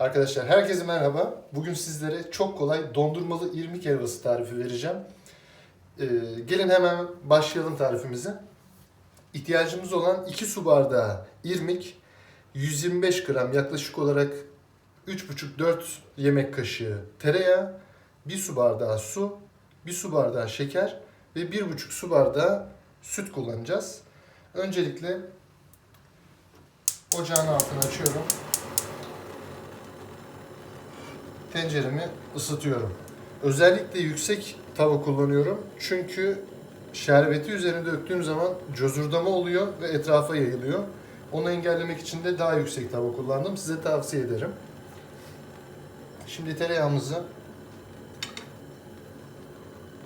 Arkadaşlar herkese merhaba. Bugün sizlere çok kolay dondurmalı irmik helvası tarifi vereceğim. Ee, gelin hemen başlayalım tarifimize. İhtiyacımız olan 2 su bardağı irmik, 125 gram yaklaşık olarak 3,5-4 yemek kaşığı tereyağı, 1 su bardağı su, 1 su bardağı şeker ve 1,5 su bardağı süt kullanacağız. Öncelikle ocağın altını açıyorum. Tenceremi ısıtıyorum. Özellikle yüksek tava kullanıyorum. Çünkü şerbeti üzerine döktüğüm zaman cozurdama oluyor ve etrafa yayılıyor. Onu engellemek için de daha yüksek tava kullandım. Size tavsiye ederim. Şimdi tereyağımızı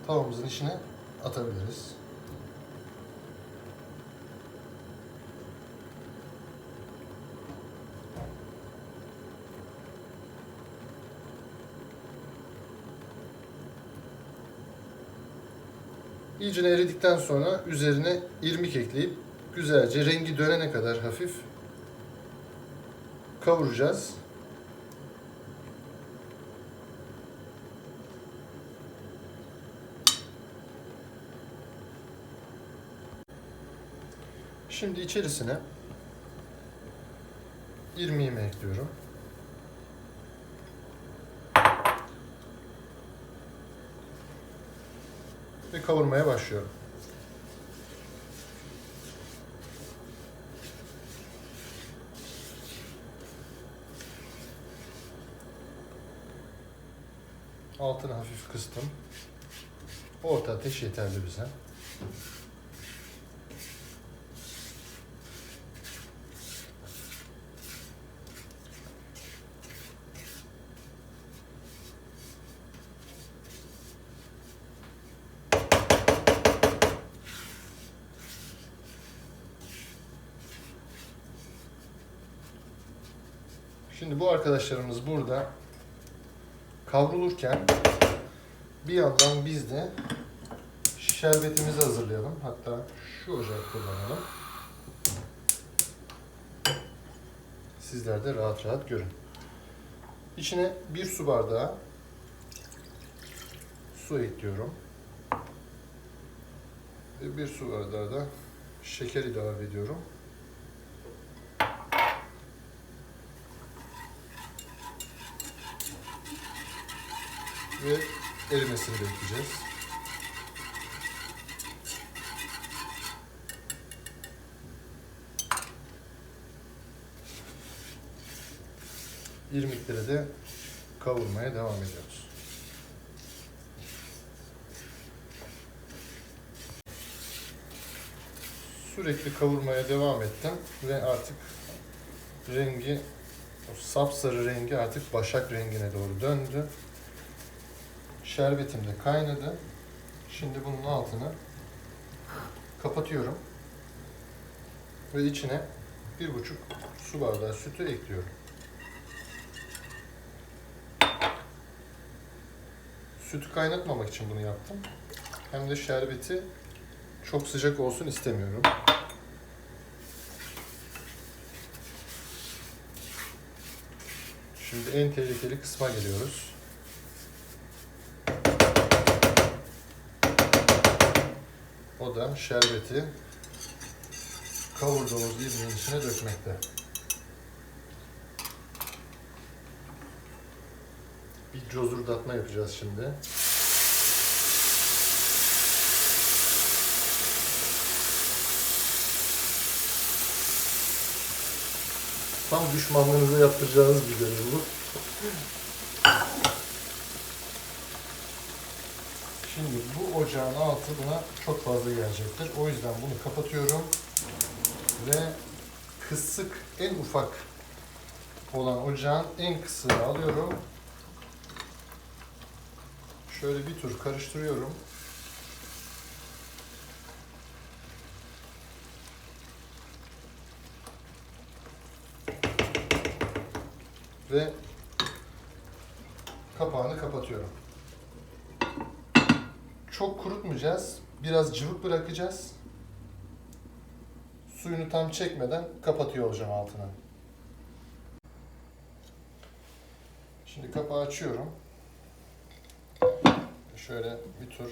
tavamızın içine atabiliriz. İyice eridikten sonra üzerine irmik ekleyip güzelce rengi dönene kadar hafif kavuracağız. Şimdi içerisine irmiğimi ekliyorum. Ve kavurmaya başlıyorum. Altını hafif kıstım. Orta ateş yeterli bize. Şimdi bu arkadaşlarımız burada kavrulurken bir yandan biz de şerbetimizi hazırlayalım. Hatta şu ocağı kullanalım. Sizler de rahat rahat görün. İçine bir su bardağı su ekliyorum. Ve bir su bardağı da şeker ilave ediyorum. ve erimesini bekleyeceğiz. İrmikleri de kavurmaya devam ediyoruz. Sürekli kavurmaya devam ettim ve artık rengi o sapsarı rengi artık başak rengine doğru döndü. Şerbetim de kaynadı. Şimdi bunun altını kapatıyorum. Ve içine bir buçuk su bardağı sütü ekliyorum. Sütü kaynatmamak için bunu yaptım. Hem de şerbeti çok sıcak olsun istemiyorum. Şimdi en tehlikeli kısma geliyoruz. Da şerbeti kavurduğumuz irmiğin içine dökmekte. Bir cozurdatma yapacağız şimdi. Tam düşmanlarınıza yaptıracağınız bir görev bu. Şimdi bu ocağın altı buna çok fazla gelecektir. O yüzden bunu kapatıyorum. Ve kısık en ufak olan ocağın en kısığını alıyorum. Şöyle bir tur karıştırıyorum. Ve kapağını kapatıyorum. Çok kurutmayacağız. Biraz cıvık bırakacağız. Suyunu tam çekmeden kapatıyor olacağım altına. Şimdi kapağı açıyorum. Şöyle bir tur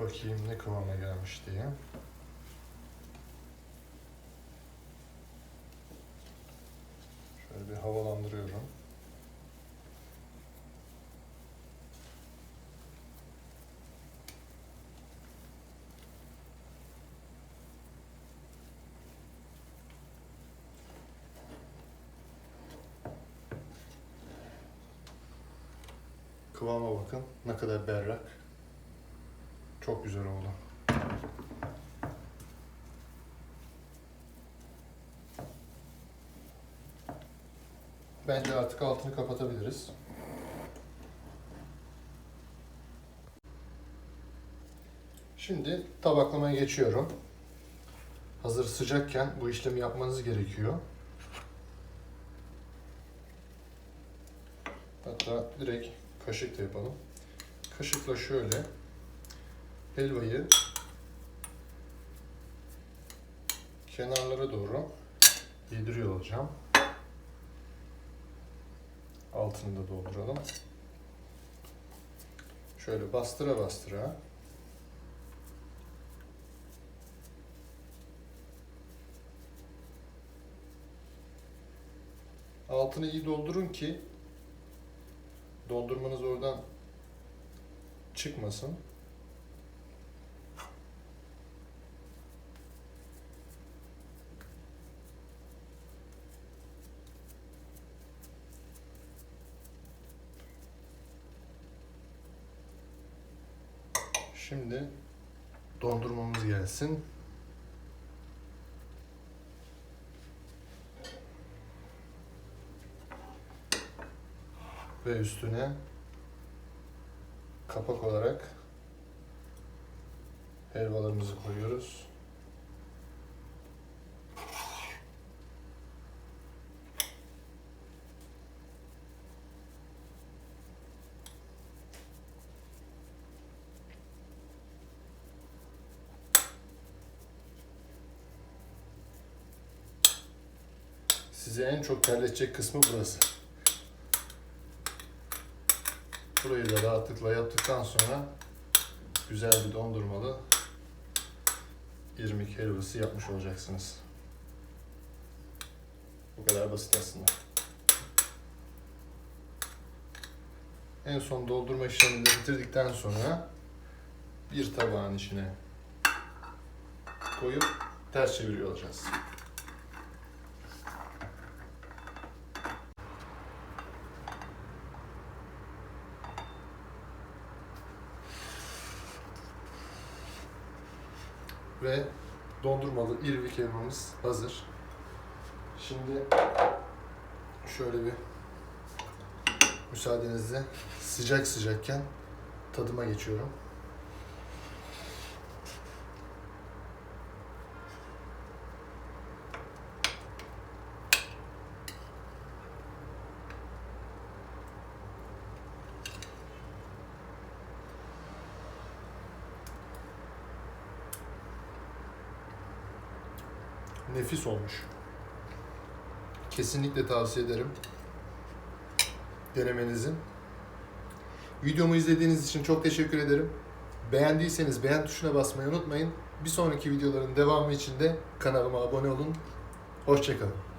bakayım ne kıvama gelmiş diye. Şöyle bir havalandırıyorum. Kıvama bakın ne kadar berrak. Çok güzel oldu. Bence artık altını kapatabiliriz. Şimdi tabaklamaya geçiyorum. Hazır sıcakken bu işlemi yapmanız gerekiyor. Hatta direkt kaşıkla yapalım. Kaşıkla şöyle helvayı kenarlara doğru yediriyor olacağım. Altını da dolduralım. Şöyle bastıra bastıra altını iyi doldurun ki dondurmanız oradan çıkmasın. Şimdi dondurmamız gelsin. Ve üstüne kapak olarak helvalarımızı koyuyoruz. Size en çok terletecek kısmı burası. Burayı da rahatlıkla yaptıktan sonra güzel bir dondurmalı irmik helvası yapmış olacaksınız. Bu kadar basit aslında. En son doldurma işlemini bitirdikten sonra bir tabağın içine koyup ters çeviriyor olacağız. Ve dondurmalı irmik helvamız hazır. Şimdi şöyle bir müsaadenizle sıcak sıcakken tadıma geçiyorum. Nefis olmuş. Kesinlikle tavsiye ederim. Denemenizi. Videomu izlediğiniz için çok teşekkür ederim. Beğendiyseniz beğen tuşuna basmayı unutmayın. Bir sonraki videoların devamı için de kanalıma abone olun. Hoşçakalın.